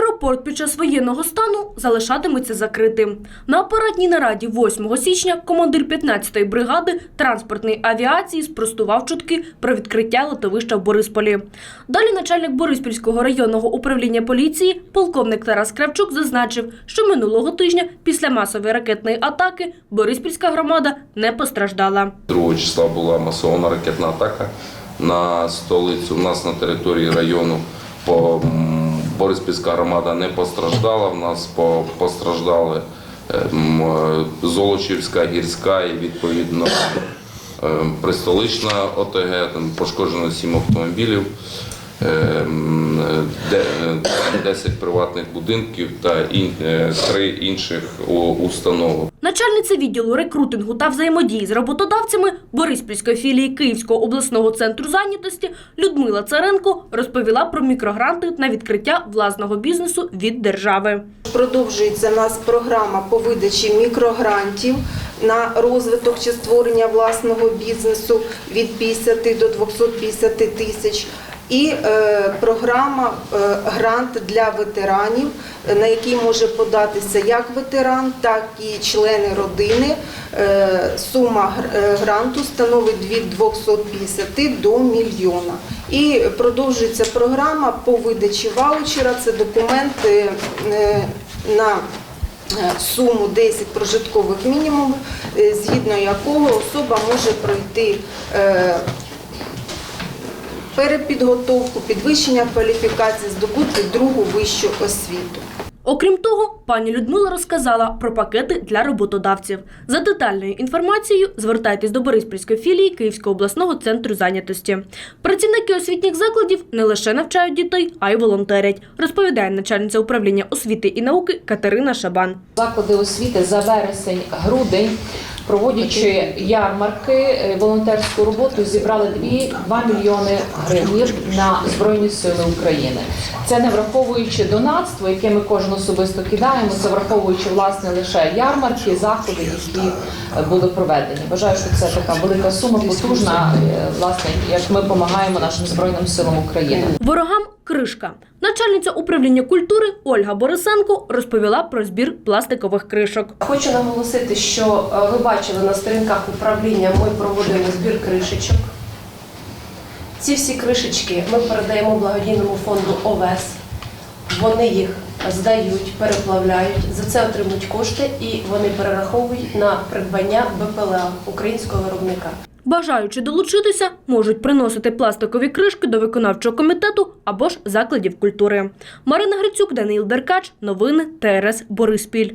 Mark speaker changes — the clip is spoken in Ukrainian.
Speaker 1: Аеропорт під час воєнного стану залишатиметься закритим. На апаратній нараді 8 січня командир 15-ї бригади транспортної авіації спростував чутки про відкриття литовища в Борисполі. Далі начальник Бориспільського районного управління поліції, полковник Тарас Кравчук, зазначив, що минулого тижня після масової ракетної атаки Бориспільська громада не постраждала.
Speaker 2: 2 числа була масована ракетна атака на столицю. У нас на території району по Бориспільська громада не постраждала. В нас по- постраждали ем, е, Золочівська, Гірська і відповідно престолична Пристолична ОТГ. Там пошкоджено сім автомобілів. Ем, е, 10 приватних будинків та е, три інших у- установи.
Speaker 1: Начальниця відділу рекрутингу та взаємодії з роботодавцями Бориспільської філії Київського обласного центру зайнятості Людмила Царенко розповіла про мікрогранти на відкриття власного бізнесу від держави.
Speaker 3: Продовжується в нас програма по видачі мікрогрантів на розвиток чи створення власного бізнесу від 50 до 250 тисяч. І е, програма е, грант для ветеранів, е, на який може податися як ветеран, так і члени родини. Сума гранту становить від 250 до мільйона. І продовжується програма по видачі ваучера. Це документи на суму 10 прожиткових мінімумів, згідно якого особа може пройти перепідготовку, підвищення кваліфікації, здобути другу вищу освіту.
Speaker 1: Окрім того, пані Людмила розказала про пакети для роботодавців. За детальною інформацією звертайтесь до Бориспільської філії Київського обласного центру зайнятості. Працівники освітніх закладів не лише навчають дітей, а й волонтерять, розповідає начальниця управління освіти і науки Катерина Шабан.
Speaker 4: Заклади освіти за вересень, грудень, проводячи ярмарки, е, волонтерську роботу, зібрали 2, 2 мільйони гривень на Збройні Сили України. Це не враховуючи донатство, яке ми кожен особисто кидаємо, це враховуючи власне лише ярмарки, заходи, які е, були проведені. Вважаю, що це така велика сума, потужна, е, власне, як ми допомагаємо нашим збройним силам України.
Speaker 1: Ворогам кришка. Начальниця управління культури Ольга Борисенко розповіла про збір пластикових кришок.
Speaker 5: Хочу наголосити, що е, ви бачили на сторінках управління, ми проводимо збір кришечок. Ці всі кришечки ми передаємо благодійному фонду ОВЕС. Вони їх здають, переплавляють, за це отримують кошти і вони перераховують на придбання БПЛА українського виробника.
Speaker 1: Бажаючи долучитися, можуть приносити пластикові кришки до виконавчого комітету або ж закладів культури. Марина Грицюк, Даниїл Деркач. Новини ТРС Бориспіль.